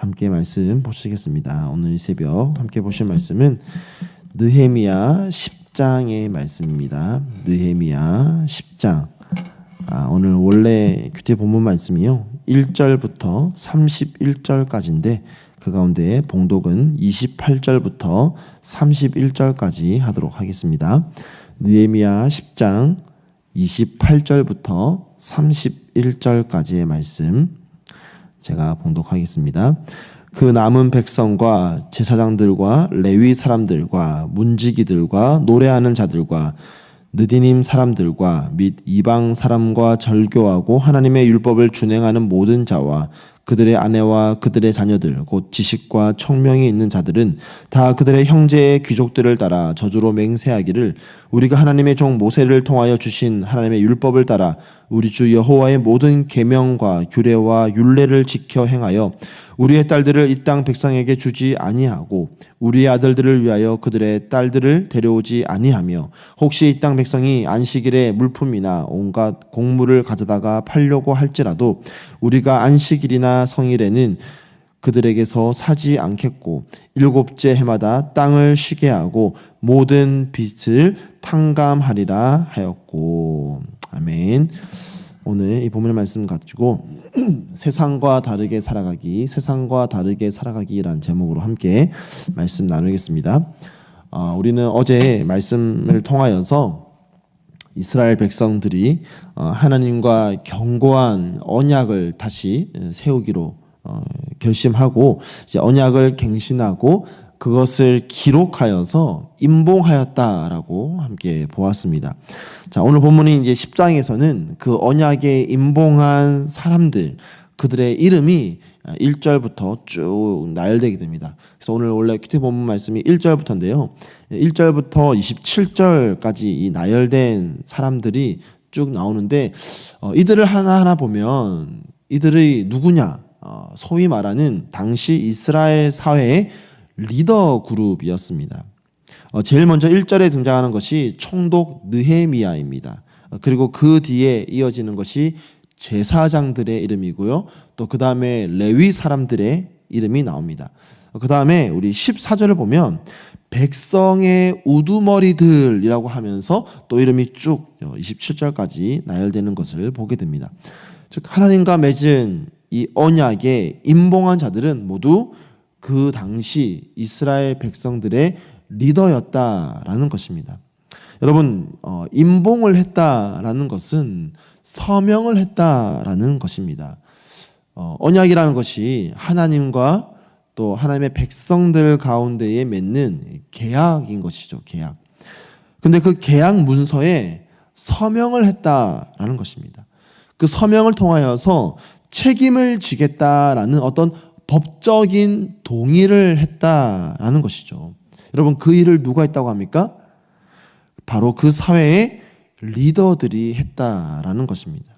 함께 말씀 보시겠습니다. 오늘 이 새벽 함께 보실 말씀은 느헤미야 10장의 말씀입니다. 느헤미야 10장. 아, 오늘 원래 규태 본문 말씀이요. 1절부터 31절까지인데 그 가운데 봉독은 28절부터 31절까지 하도록 하겠습니다. 느헤미야 10장 28절부터 31절까지의 말씀 제가 봉독하겠습니다. 그 남은 백성과 제사장들과 레위 사람들과 문지기들과 노래하는 자들과 느디님 사람들과 및 이방 사람과 절교하고 하나님의 율법을 준행하는 모든 자와 그들의 아내와 그들의 자녀들 곧 지식과 청명이 있는 자들은 다 그들의 형제의 귀족들을 따라 저주로 맹세하기를 우리가 하나님의 종 모세를 통하여 주신 하나님의 율법을 따라 우리 주 여호와의 모든 계명과 규례와 율례를 지켜 행하여 우리의 딸들을 이 땅 백성에게 주지 아니하고 우리의 아들들을 위하여 그들의 딸들을 데려오지 아니하며 혹시 이 땅 백성이 안식일에 물품이나 온갖 곡물을 가져다가 팔려고 할지라도 우리가 안식일이나 성일에는 그들에게서 사지 않겠고 일곱째 해마다 땅을 쉬게 하고 모든 빚을 탕감하리라 하였고 아멘. 오늘 이 본문의 말씀 가지고 세상과 다르게 살아가기, 세상과 다르게 살아가기라는 제목으로 함께 말씀 나누겠습니다. 어, 우리는 어제 말씀을 통하여서 이스라엘 백성들이 어, 하나님과 견고한 언약을 다시 세우기로 어, 결심하고 이제 언약을 갱신하고 그것을 기록하여서 임봉하였다라고 함께 보았습니다. 자, 오늘 본문이 이제 10장에서는 그 언약에 임봉한 사람들 그들의 이름이 1절부터 쭉 나열되게 됩니다. 그래서 오늘 원래 큐티 본문 말씀이 1절부터인데요. 1절부터 27절까지 이 나열된 사람들이 쭉 나오는데 어, 이들을 하나하나 보면 이들의 누구냐? 어, 소위 말하는 당시 이스라엘 사회의 리더 그룹이었습니다. 어, 제일 먼저 1절에 등장하는 것이 총독 느헤미야입니다. 어, 그리고 그 뒤에 이어지는 것이 제사장들의 이름이고요. 또 그 다음에 레위 사람들의 이름이 나옵니다. 그 다음에 우리 14절을 보면 백성의 우두머리들이라고 하면서 또 이름이 쭉 27절까지 나열되는 것을 보게 됩니다. 즉 하나님과 맺은 이 언약에 임봉한 자들은 모두 그 당시 이스라엘 백성들의 리더였다라는 것입니다. 여러분 어, 임봉을 했다라는 것은 서명을 했다라는 것입니다. 어, 언약이라는 것이 하나님과 또 하나님의 백성들 가운데에 맺는 계약인 것이죠. 계약. 근데 그 계약 문서에 서명을 했다라는 것입니다. 그 서명을 통하여서 책임을 지겠다라는 어떤 법적인 동의를 했다라는 것이죠. 여러분 그 일을 누가 했다고 합니까? 바로 그 사회의 리더들이 했다라는 것입니다.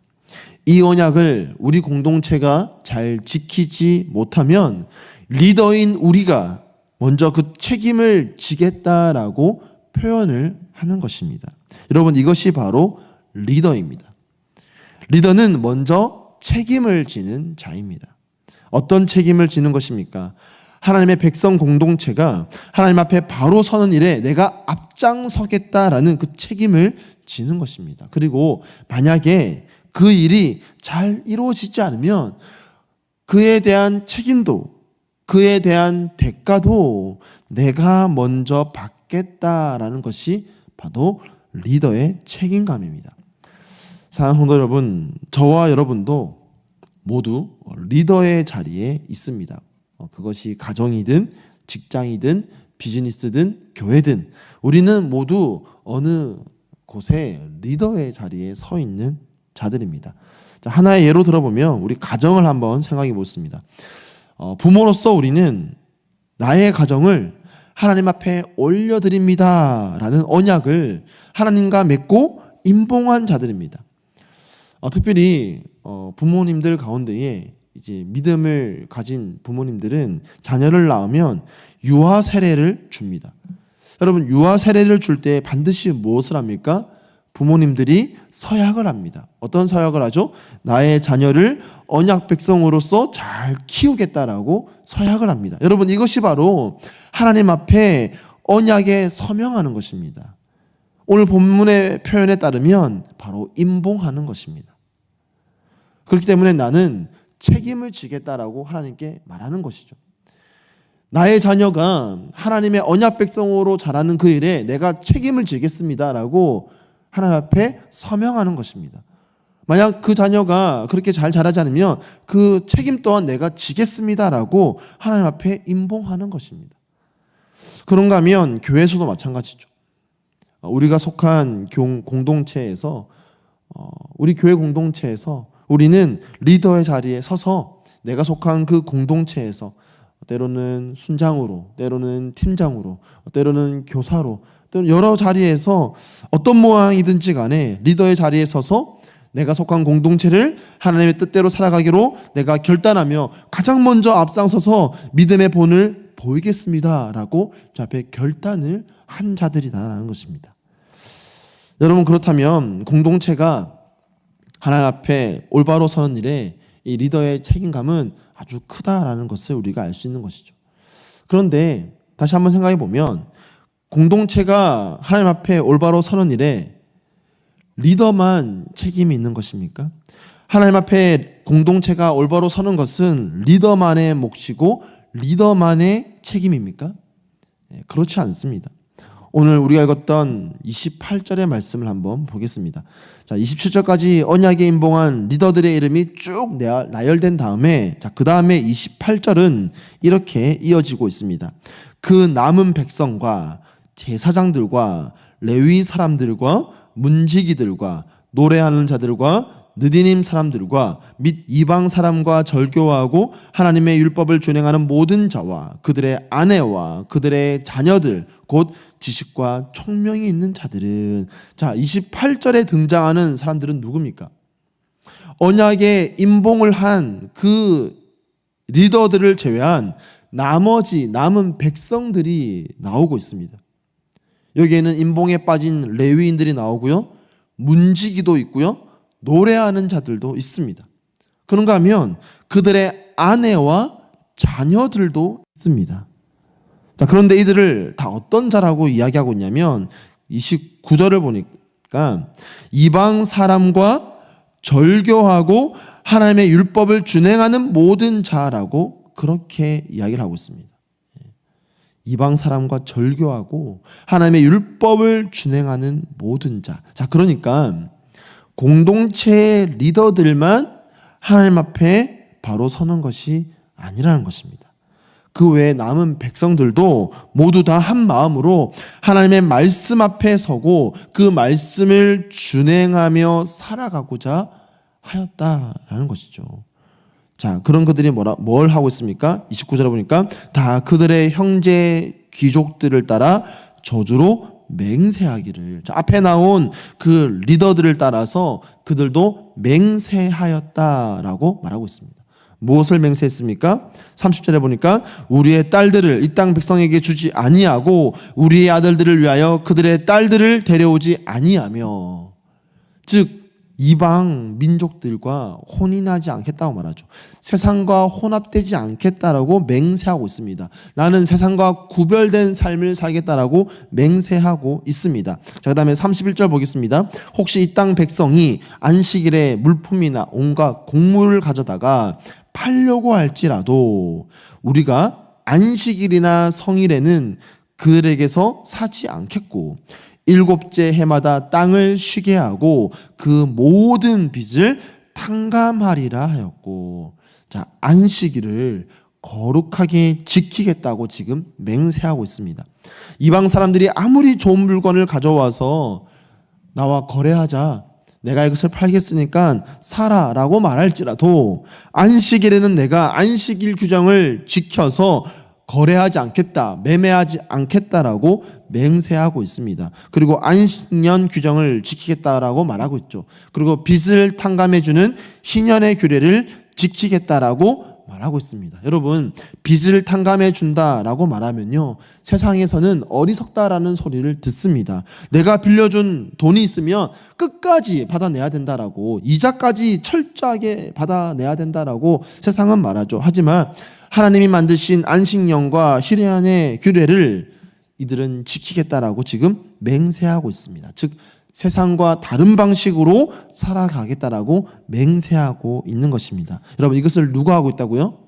이 언약을 우리 공동체가 잘 지키지 못하면 리더인 우리가 먼저 그 책임을 지겠다라고 표현을 하는 것입니다. 여러분 이것이 바로 리더입니다. 리더는 먼저 책임을 지는 자입니다. 어떤 책임을 지는 것입니까? 하나님의 백성 공동체가 하나님 앞에 바로 서는 일에 내가 앞장서겠다라는 그 책임을 지는 것입니다. 그리고 만약에 그 일이 잘 이루어지지 않으면 그에 대한 책임도 그에 대한 대가도 내가 먼저 받겠다라는 것이 바로 리더의 책임감입니다. 사랑하는 성도 여러분, 저와 여러분도 모두 리더의 자리에 있습니다. 어, 그것이 가정이든 직장이든 비즈니스든 교회든 우리는 모두 어느 곳에 리더의 자리에 서 있는 자들입니다. 자, 하나의 예로 들어보면 우리 가정을 한번 생각해 보습니다. 어, 부모로서 우리는 나의 가정을 하나님 앞에 올려드립니다 라는 언약을 하나님과 맺고 임봉한 자들입니다. 어, 특별히 어, 부모님들 가운데에 이제 믿음을 가진 부모님들은 자녀를 낳으면 유아 세례를 줍니다. 여러분 유아 세례를 줄 때 반드시 무엇을 합니까? 부모님들이 서약을 합니다. 어떤 서약을 하죠? 나의 자녀를 언약 백성으로서 잘 키우겠다라고 서약을 합니다. 여러분 이것이 바로 하나님 앞에 언약에 서명하는 것입니다. 오늘 본문의 표현에 따르면 바로 임봉하는 것입니다. 그렇기 때문에 나는 책임을 지겠다라고 하나님께 말하는 것이죠. 나의 자녀가 하나님의 언약 백성으로 자라는 그 일에 내가 책임을 지겠습니다라고 하나님 앞에 서명하는 것입니다. 만약 그 자녀가 그렇게 잘 자라지 않으면 그 책임 또한 내가 지겠습니다라고 하나님 앞에 임봉하는 것입니다. 그런가 하면 교회에서도 마찬가지죠. 어, 우리가 속한 교- 공동체에서 어, 우리 교회 공동체에서 우리는 리더의 자리에 서서 내가 속한 그 공동체에서 때로는 순장으로, 때로는 팀장으로, 때로는 교사로, 때로는 여러 자리에서 어떤 모양이든지 간에 리더의 자리에 서서 내가 속한 공동체를 하나님의 뜻대로 살아가기로 내가 결단하며 가장 먼저 앞장서서 믿음의 본을 보이겠습니다라고 저 앞에 결단을 한 자들이다라는 것입니다. 여러분 그렇다면 공동체가 하나님 앞에 올바로 서는 일에 이 리더의 책임감은 아주 크다라는 것을 우리가 알 수 있는 것이죠. 그런데 다시 한번 생각해 보면 공동체가 하나님 앞에 올바로 서는 일에 리더만 책임이 있는 것입니까? 하나님 앞에 공동체가 올바로 서는 것은 리더만의 몫이고 리더만의 책임입니까? 예, 그렇지 않습니다. 오늘 우리가 읽었던 28절의 말씀을 한번 보겠습니다. 자, 27절까지 언약에 임봉한 리더들의 이름이 쭉 나- 나열된 다음에 자, 그 다음에 28절은 이렇게 이어지고 있습니다. 그 남은 백성과 제사장들과 레위 사람들과 문지기들과 노래하는 자들과 느디님 사람들과 및 이방 사람과 절교하고 하나님의 율법을 준행하는 모든 자와 그들의 아내와 그들의 자녀들 곧 지식과 총명이 있는 자들은 자 28절에 등장하는 사람들은 누굽니까? 언약에 임봉을 한 그 리더들을 제외한 나머지 남은 백성들이 나오고 있습니다. 여기에는 임봉에 빠진 레위인들이 나오고요. 문지기도 있고요. 노래하는 자들도 있습니다. 그런가 하면 그들의 아내와 자녀들도 있습니다. 자, 그런데 이들을 다 어떤 자라고 이야기하고 있냐면 29절을 보니까 이방 사람과 절교하고 하나님의 율법을 준행하는 모든 자라고 그렇게 이야기를 하고 있습니다. 이방 사람과 절교하고 하나님의 율법을 준행하는 모든 자. 자, 그러니까 공동체의 리더들만 하나님 앞에 바로 서는 것이 아니라는 것입니다. 그 외에 남은 백성들도 모두 다 한 마음으로 하나님의 말씀 앞에 서고 그 말씀을 준행하며 살아가고자 하였다라는 것이죠. 자, 그런 그들이 뭐라, 뭘 하고 있습니까? 29절에 보니까 다 그들의 형제 귀족들을 따라 저주로 맹세하기를. 자, 앞에 나온 그 리더들을 따라서 그들도 맹세하였다라고 말하고 있습니다. 무엇을 맹세했습니까? 30절에 보니까 우리의 딸들을 이 땅 백성에게 주지 아니하고 우리의 아들들을 위하여 그들의 딸들을 데려오지 아니하며 즉 이방 민족들과 혼인하지 않겠다고 말하죠. 세상과 혼합되지 않겠다라고 맹세하고 있습니다. 나는 세상과 구별된 삶을 살겠다라고 맹세하고 있습니다. 자, 그다음에 31절 보겠습니다. 혹시 이 땅 백성이 안식일에 물품이나 온갖 곡물을 가져다가 팔려고 할지라도 우리가 안식일이나 성일에는 그들에게서 사지 않겠고 일곱째 해마다 땅을 쉬게 하고 그 모든 빚을 탕감하리라 하였고 자 안식일을 거룩하게 지키겠다고 지금 맹세하고 있습니다. 이방 사람들이 아무리 좋은 물건을 가져와서 나와 거래하자 내가 이것을 팔겠으니까 사라라고 말할지라도 안식일에는 내가 안식일 규정을 지켜서 거래하지 않겠다, 매매하지 않겠다라고 맹세하고 있습니다. 그리고 안식년 규정을 지키겠다라고 말하고 있죠. 그리고 빚을 탕감해주는 희년의 규례를 지키겠다라고 말하고 있습니다. 여러분, 빚을 탕감해 준다라고 말하면요. 세상에서는 어리석다라는 소리를 듣습니다. 내가 빌려준 돈이 있으면 끝까지 받아내야 된다라고 이자까지 철저하게 받아내야 된다라고 세상은 말하죠. 하지만 하나님이 만드신 안식년과 희례안의 규례를 이들은 지키겠다라고 지금 맹세하고 있습니다. 즉 세상과 다른 방식으로 살아가겠다라고 맹세하고 있는 것입니다. 여러분 이것을 누가 하고 있다고요?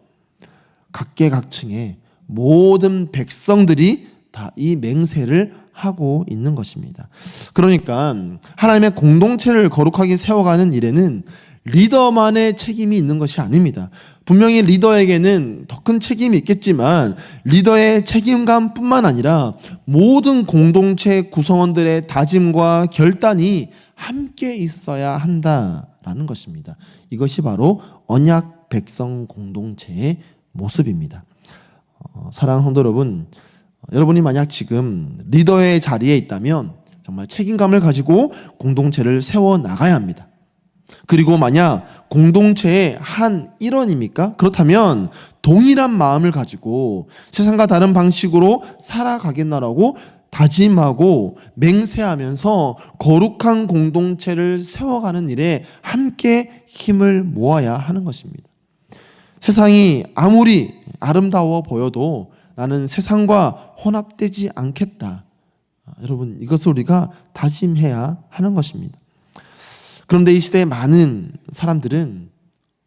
각계각층의 모든 백성들이 다 이 맹세를 하고 있는 것입니다. 그러니까 하나님의 공동체를 거룩하게 세워가는 일에는 리더만의 책임이 있는 것이 아닙니다. 분명히 리더에게는 더 큰 책임이 있겠지만 리더의 책임감뿐만 아니라 모든 공동체 구성원들의 다짐과 결단이 함께 있어야 한다라는 것입니다. 이것이 바로 언약 백성 공동체의 모습입니다. 어, 사랑하는 성도 여러분, 여러분이 만약 지금 리더의 자리에 있다면 정말 책임감을 가지고 공동체를 세워 나가야 합니다. 그리고 만약 공동체의 한 일원입니까? 그렇다면 동일한 마음을 가지고 세상과 다른 방식으로 살아가겠나라고 다짐하고 맹세하면서 거룩한 공동체를 세워가는 일에 함께 힘을 모아야 하는 것입니다. 세상이 아무리 아름다워 보여도 나는 세상과 혼합되지 않겠다. 아, 여러분, 이것을 우리가 다짐해야 하는 것입니다. 그런데 이 시대의 많은 사람들은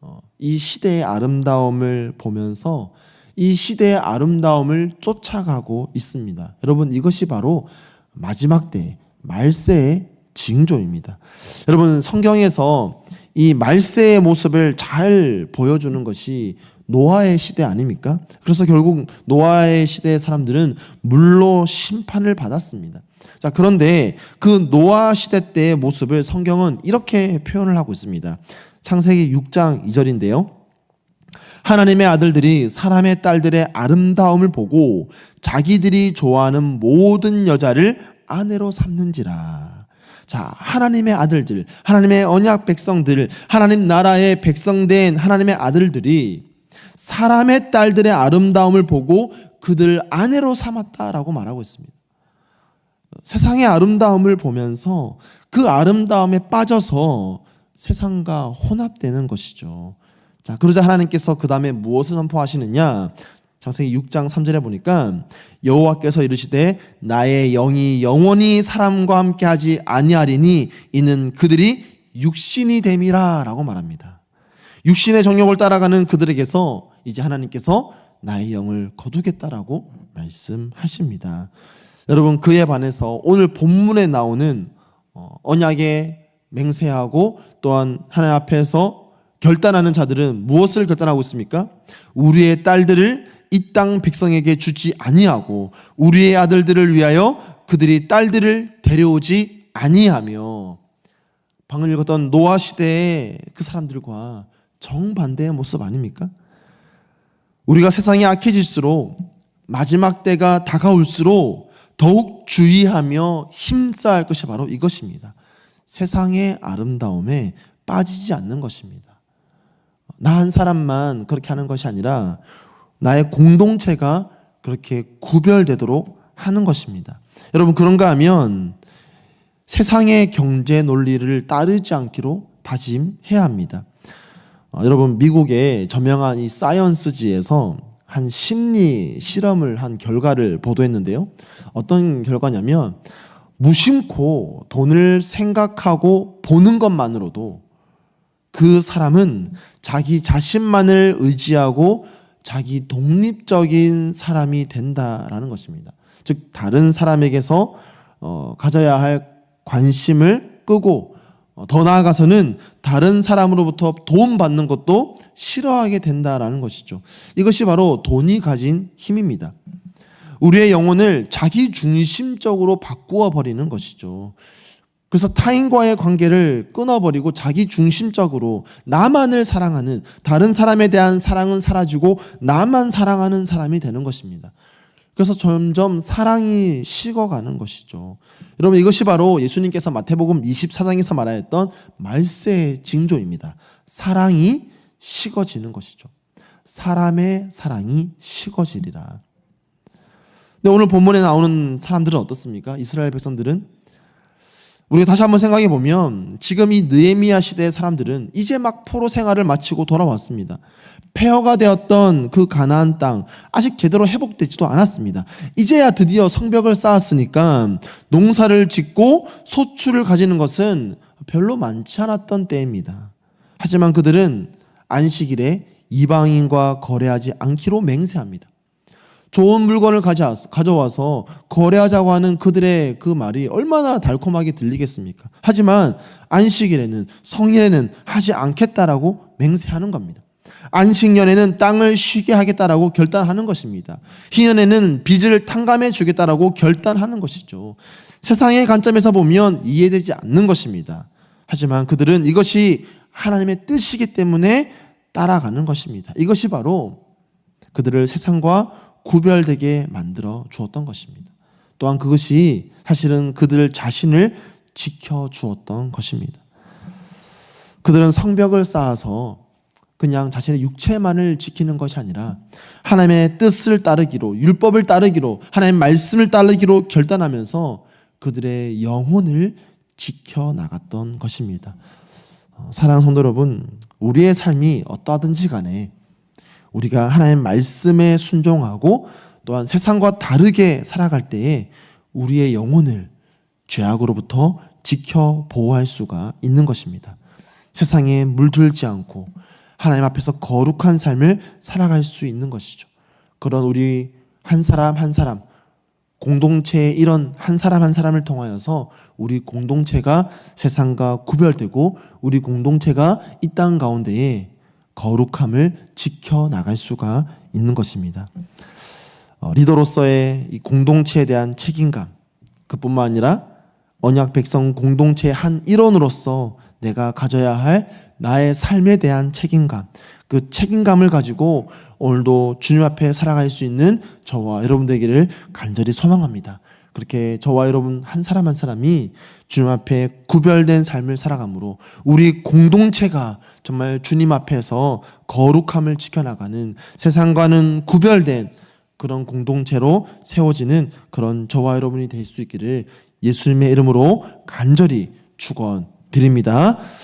어, 이 시대의 아름다움을 보면서 이 시대의 아름다움을 쫓아가고 있습니다. 여러분 이것이 바로 마지막 때 말세의 징조입니다. 여러분 성경에서 이 말세의 모습을 잘 보여주는 것이 노아의 시대 아닙니까? 그래서 결국 노아의 시대의 사람들은 물로 심판을 받았습니다. 자, 그런데 그 노아 시대 때의 모습을 성경은 이렇게 표현을 하고 있습니다. 창세기 6장 2절인데요. 하나님의 아들들이 사람의 딸들의 아름다움을 보고 자기들이 좋아하는 모든 여자를 아내로 삼는지라. 자, 하나님의 아들들, 하나님의 언약 백성들, 하나님 나라의 백성된 하나님의 아들들이 사람의 딸들의 아름다움을 보고 그들 아내로 삼았다라고 말하고 있습니다. 세상의 아름다움을 보면서 그 아름다움에 빠져서 세상과 혼합되는 것이죠. 자, 그러자 하나님께서 그 다음에 무엇을 선포하시느냐? 창세기 6장 3절에 보니까 여호와께서 이르시되 나의 영이 영원히 사람과 함께하지 아니하리니 이는 그들이 육신이 됨이라라고 말합니다. 육신의 정욕을 따라가는 그들에게서 이제 하나님께서 나의 영을 거두겠다라고 말씀하십니다. 여러분 그에 반해서 오늘 본문에 나오는 어, 언약에 맹세하고 또한 하나님 앞에서 결단하는 자들은 무엇을 결단하고 있습니까? 우리의 딸들을 이 땅 백성에게 주지 아니하고 우리의 아들들을 위하여 그들이 딸들을 데려오지 아니하며 방금 읽었던 노아 시대의 그 사람들과 정반대의 모습 아닙니까? 우리가 세상이 악해질수록 마지막 때가 다가올수록 더욱 주의하며 힘써야 할 것이 바로 이것입니다. 세상의 아름다움에 빠지지 않는 것입니다. 나 한 사람만 그렇게 하는 것이 아니라 나의 공동체가 그렇게 구별되도록 하는 것입니다. 여러분 그런가 하면 세상의 경제 논리를 따르지 않기로 다짐해야 합니다. 어, 여러분 미국의 저명한 이 사이언스지에서 한 심리 실험을 한 결과를 보도했는데요. 어떤 결과냐면 무심코 돈을 생각하고 보는 것만으로도 그 사람은 자기 자신만을 의지하고 자기 독립적인 사람이 된다라는 것입니다. 즉 다른 사람에게서 어, 가져야 할 관심을 끄고 어, 더 나아가서는 다른 사람으로부터 도움 받는 것도 싫어하게 된다라는 것이죠. 이것이 바로 돈이 가진 힘입니다. 우리의 영혼을 자기 중심적으로 바꾸어 버리는 것이죠. 그래서 타인과의 관계를 끊어버리고 자기 중심적으로 나만을 사랑하는 다른 사람에 대한 사랑은 사라지고 나만 사랑하는 사람이 되는 것입니다. 그래서 점점 사랑이 식어가는 것이죠. 여러분 이것이 바로 예수님께서 마태복음 24장에서 말하였던 말세의 징조입니다. 사랑이 식어지는 것이죠. 사람의 사랑이 식어지리라. 근데 오늘 본문에 나오는 사람들은 어떻습니까? 이스라엘 백성들은 우리가 다시 한번 생각해 보면 지금 이 느헤미야 시대의 사람들은 이제 막 포로 생활을 마치고 돌아왔습니다. 폐허가 되었던 그 가나안 땅 아직 제대로 회복되지도 않았습니다. 이제야 드디어 성벽을 쌓았으니까 농사를 짓고 소출을 가지는 것은 별로 많지 않았던 때입니다. 하지만 그들은 안식일에 이방인과 거래하지 않기로 맹세합니다. 좋은 물건을 가져- 가져와서 거래하자고 하는 그들의 그 말이 얼마나 달콤하게 들리겠습니까? 하지만 안식일에는 성일에는 하지 않겠다라고 맹세하는 겁니다. 안식년에는 땅을 쉬게 하겠다라고 결단하는 것입니다. 희년에는 빚을 탕감해 주겠다라고 결단하는 것이죠. 세상의 관점에서 보면 이해되지 않는 것입니다. 하지만 그들은 이것이 하나님의 뜻이기 때문에 따라가는 것입니다. 이것이 바로 그들을 세상과 구별되게 만들어 주었던 것입니다. 또한 그것이 사실은 그들 자신을 지켜 주었던 것입니다. 그들은 성벽을 쌓아서 그냥 자신의 육체만을 지키는 것이 아니라 하나님의 뜻을 따르기로 율법을 따르기로 하나님의 말씀을 따르기로 결단하면서 그들의 영혼을 지켜 나갔던 것입니다. 어, 사랑하는 성도 여러분, 우리의 삶이 어떠하든지 간에 우리가 하나님의 말씀에 순종하고 또한 세상과 다르게 살아갈 때에 우리의 영혼을 죄악으로부터 지켜 보호할 수가 있는 것입니다. 세상에 물들지 않고 하나님 앞에서 거룩한 삶을 살아갈 수 있는 것이죠. 그런 우리 한 사람 한 사람 공동체의 이런 한 사람 한 사람을 통하여서 우리 공동체가 세상과 구별되고 우리 공동체가 이 땅 가운데에 거룩함을 지켜 나갈 수가 있는 것입니다. 어, 리더로서의 이 공동체에 대한 책임감 그뿐만 아니라 언약 백성 공동체의 한 일원으로서 내가 가져야 할 나의 삶에 대한 책임감 그 책임감을 가지고 오늘도 주님 앞에 살아갈 수 있는 저와 여러분 되기를 간절히 소망합니다. 그렇게 저와 여러분 한 사람 한 사람이 주님 앞에 구별된 삶을 살아감으로 우리 공동체가 정말 주님 앞에서 거룩함을 지켜나가는 세상과는 구별된 그런 공동체로 세워지는 그런 저와 여러분이 될 수 있기를 예수님의 이름으로 간절히 축원 드립니다.